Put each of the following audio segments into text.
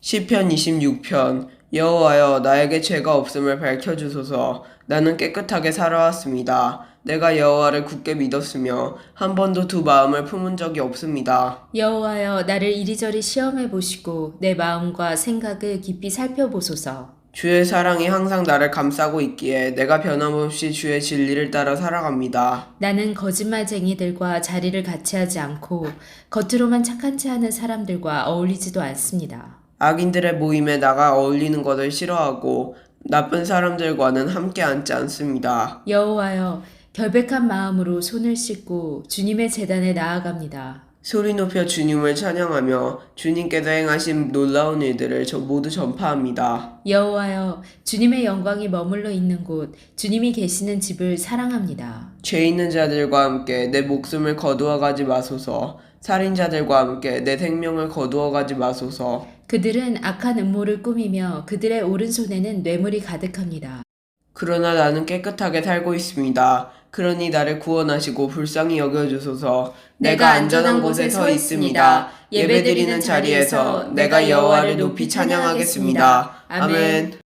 시편 26편 여호와여 나에게 죄가 없음을 밝혀 주소서 나는 깨끗하게 살아왔습니다 내가 여호와를 굳게 믿었으며 한 번도 두 마음을 품은 적이 없습니다 여호와여 나를 이리저리 시험해 보시고 내 마음과 생각을 깊이 살펴보소서. 주의 사랑이 항상 나를 감싸고 있기에 내가 변함없이 주의 진리를 따라 살아갑니다 나는 거짓말쟁이들과 자리를 같이 하지 않고 겉으로만 착한 체 하는 사람들과 어울리지도 않습니다. 악인들의 모임에 나가 어울리는 것을 싫어하고 나쁜 사람들과는 함께 앉지 않습니다 여호와여 결백한 마음으로 손을 씻고 주님의 재단에 나아갑니다. 소리 높여 주님을 찬양하며 주님께서 행하신 놀라운 일들을 저 모두 전파합니다. 여호와여 주님의 영광이 머물러 있는 곳 주님이 계시는 집을 사랑합니다. 죄 있는 자들과 함께 내 목숨을 거두어 가지 마소서. 살인자들과 함께 내 생명을 거두어 가지 마소서. 그들은 악한 음모를 꾸미며 그들의 오른손에는 뇌물이 가득합니다. 그러나 나는 깨끗하게 살고 있습니다. 그러니 나를 구원하시고 불쌍히 여겨주소서. 내가 안전한 곳에 서 있습니다. 예배드리는 자리에서 내가 여호와를 높이 찬양하겠습니다. 아멘.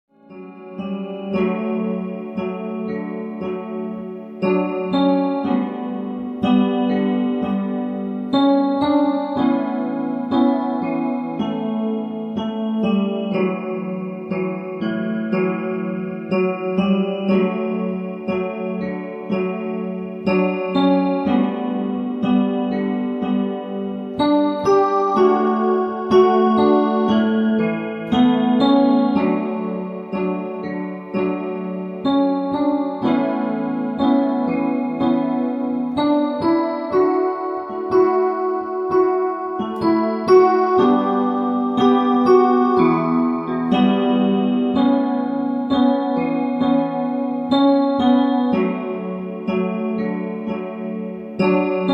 Música